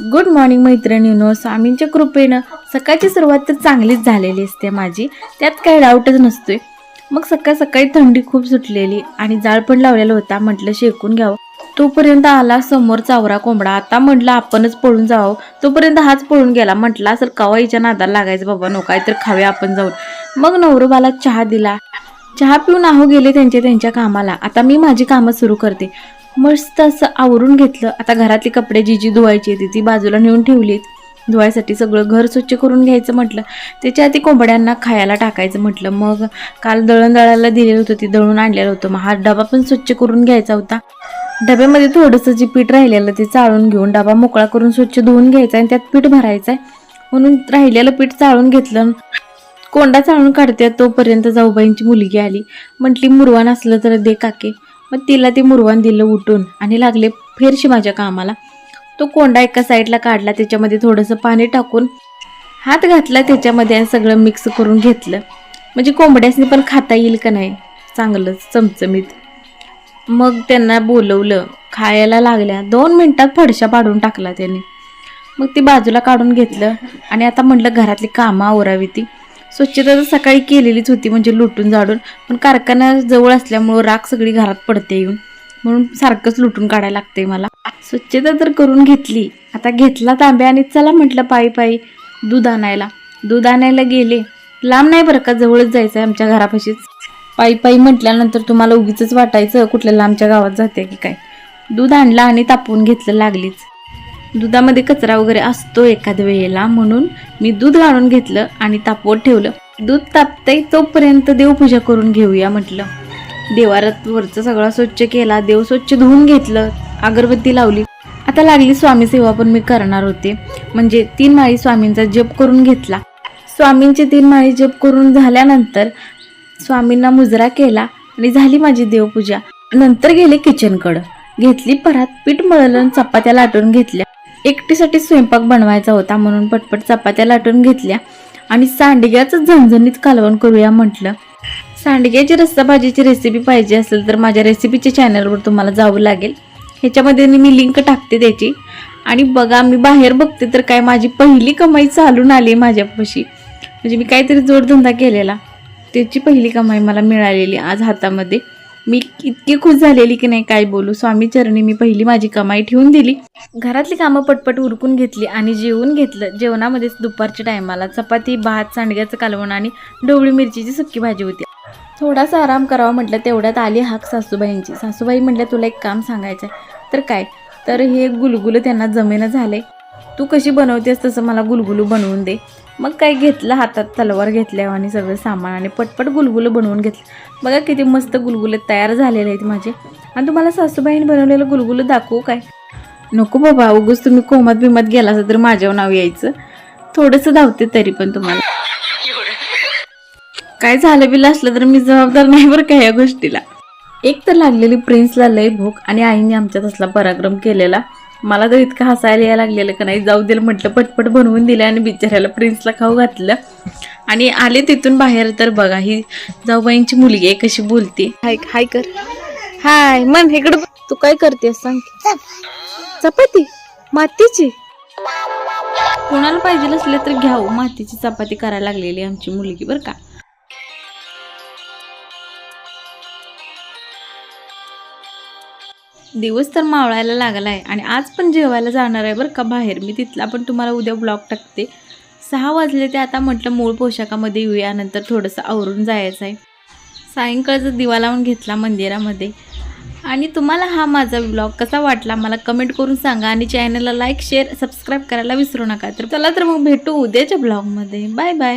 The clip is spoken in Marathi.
गुड मॉर्निंग मैत्रिणीनो स्वामींच्या कृपेनं सकाळची सुरुवात तर चांगलीच झालेली असते माझी. त्यात काही डाऊटच नसतोय. मग सकाळ सकाळी थंडी खूप सुटलेली आणि जाळ पण लावलेला होता. म्हटलं शेकून घ्यावं. तोपर्यंत आला समोर चावरा कोंबडा. आता म्हटलं आपणच पळून जावं. तोपर्यंत हाच पळून गेला. म्हटलं असेल कवाईच्या नादाला लागायचं बाबा. नो तर खाऊया आपण जाऊन. मग नवरोबाला चहा दिला. चहा पिऊन आहो गेले त्यांच्या त्यांच्या कामाला. आता मी माझी कामं सुरू करते. मस्त असं आवरून घेतलं. आता घरातली कपडे जी जी धुवायची होती ती बाजूला नेऊन ठेवलीत. धुवायसाठी सगळं घर स्वच्छ करून घ्यायचं म्हटलं. त्याच्या आधी कोंबड्यांना खायला टाकायचं म्हटलं. मग काल दळण दळायला दिलेलं होतं ते दळून आणलेलं होतं. मग हा डबा पण स्वच्छ करून घ्यायचा होता. डब्यामध्ये थोडंसं जे पीठ राहिलेलं ते चाळून घेऊन डबा मोकळा करून स्वच्छ धुवून घ्यायचा आणि त्यात पीठ भरायचं आहे म्हणून राहिलेलं पीठ चाळून घेतलं. कोंडा चाळून काढते तोपर्यंत जाऊबाईंची मुलगी आली. म्हटली मुरवान असलं तर दे काके. मग तिला ते मुरवान दिलं उठून आणि लागले फेरशी माझ्या कामाला. तो कोंडा एका साईडला काढला त्याच्यामध्ये थोडंसं पाणी टाकून हात घातला त्याच्यामध्ये आणि सगळं मिक्स करून घेतलं. म्हणजे कोंबड्यासनी पण खाता येईल का नाही? चांगलंच चमचमीत. मग त्यांना बोलवलं खायला लागल्या. दोन मिनटात फडशा पाडून टाकला त्याने. मग ती बाजूला काढून घेतलं आणि आता म्हटलं घरातली कामं आवरावी ती. स्वच्छता तर सकाळी केलेलीच होती म्हणजे लुटून जाडून पण कारखाना जवळ असल्यामुळं राख सगळी घरात पडते येऊन. म्हणून सारखंच लुटून काढायला लागते मला. स्वच्छता तर करून घेतली. आता घेतला तांब्या आणि चला म्हटलं पायी पायी दूध आणायला. दूध आणायला गेले. लांब नाही बरं का जवळच जायचं आहे आमच्या घरापाशीच. पायी पायी म्हटल्यानंतर तुम्हाला उगीच वाटायचं कुठल्या लांबच्या गावात जाते की काय. दूध आणलं आणि तापवून घेतलं लागलीच. दुधामध्ये कचरा वगैरे असतो एखाद्या वेळेला म्हणून मी दूध गाळून घेतलं आणि तापवत ठेवलं. दूध तापतंय तोपर्यंत देवपूजा करून घेऊया म्हटलं. देवारात वरचं सगळं स्वच्छ केला देव स्वच्छ धुवून घेतलं अगरबत्ती लावली. आता लागली स्वामी सेवा पण मी करणार होते. म्हणजे तीन माळी स्वामींचा जप करून घेतला. स्वामींचे तीन माळी जप करून झाल्यानंतर स्वामींना मुजरा केला आणि झाली माझी देवपूजा. नंतर गेले किचनकडं. घेतली परात पीठ मळलं चपात्या लाटून घेतल्या. एकटीसाठी स्वयंपाक बनवायचा होता म्हणून पटपट चपात्या लाटून घेतल्या. आणि सांडग्याचं झणझणीत कालवण करूया म्हटलं. सांडग्याची रस्सा भाजीची रेसिपी पाहिजे असेल तर माझ्या रेसिपीच्या चॅनलवर तुम्हाला जावं लागेल. ह्याच्यामध्ये मी लिंक टाकते त्याची. आणि बघा मी बाहेर बघते तर काय माझी पहिली कमाई चालून आली माझ्यापाशी. म्हणजे मी काहीतरी जोडधंदा केलेला. त्याची पहिली कमाई मला मिळालेली आज हातामध्ये. मी इतकी खुश झालेली की नाही काय बोलू? स्वामी चरणी मी पहिली माझी कमाई ठेवून दिली. घरातली कामं पटपट उरकून घेतली आणि जेवून घेतलं. जेवणामध्येच दुपारच्या टायमाला चपाती भात सांडग्याचं कालवण आणि ढोबळी मिरचीची सुक्की भाजी होती. थोडासा आराम करावा म्हटलं तेवढ्यात आली हाक सासूबाईंची. सासूबाई म्हटल्या तुला एक काम सांगायचं आहे तर काय? तर हे गुलगुलं त्यांना जमेनं आहे तू कशी बनवतेस तसं मला गुलगुलू बनवून दे. मग काय घेतलं हातात तलवार घेतल्या आणि सगळं सामान आणि पटपट गुलगुलं बनवून घेतलं. बघा किती मस्त गुलगुले तयार झालेले आहेत माझे. आणि तुम्हाला सासूबाईंनी बनवलेलं गुलगुलं दाखवू काय? नको बाबा उगस तुम्ही कोमात बिमात गेला असं तर माझ्यावर नाव यायचं. थोडंसं धावते तरी पण तुम्हाला. काय झालं बिलं असलं तर मी जबाबदार नाही बरं का या गोष्टीला. एक तर लागलेली प्रिन्सला लय भूक आणि आईने आमच्यात असला पराक्रम केलेला. मला तर इतकं हसायला यायला लागलेलं का नाही जाऊ दिलं म्हटलं पटपट बनवून दिलं आणि बिचाऱ्याला प्रिन्सला खाऊ घातलं. आणि आले तिथून बाहेर तर बघा ही जाऊबाईंची मुलगी आहे कशी बोलते. हाय हाय कर. हाय मन इकडं. तू काय करतेस सांग? चपाती? मातीची? कोणाला पाहिजे असले तर घ्याव मातीची चपाती करायला लागलेली आमची मुलगी बरं का. दिवस तर मावळायला लागला आहे आणि आज पण जेवायला जाणार आहे बरं का बाहेर. मी तिथला पण तुम्हाला उद्या ब्लॉग टाकते. सहा वाजले ते आता म्हटलं मूळ पोशाखामध्ये येऊया. नंतर थोडंसं आवरून जायचं आहे. सायंकाळचा दिवा लावून घेतला मंदिरामध्ये. आणि तुम्हाला हा माझा ब्लॉग कसा वाटला मला कमेंट करून सांगा. आणि चॅनलला लाईक शेअर सबस्क्राईब करायला विसरू नका. तर चला तर मग भेटू उद्याच्या ब्लॉगमध्ये बाय बाय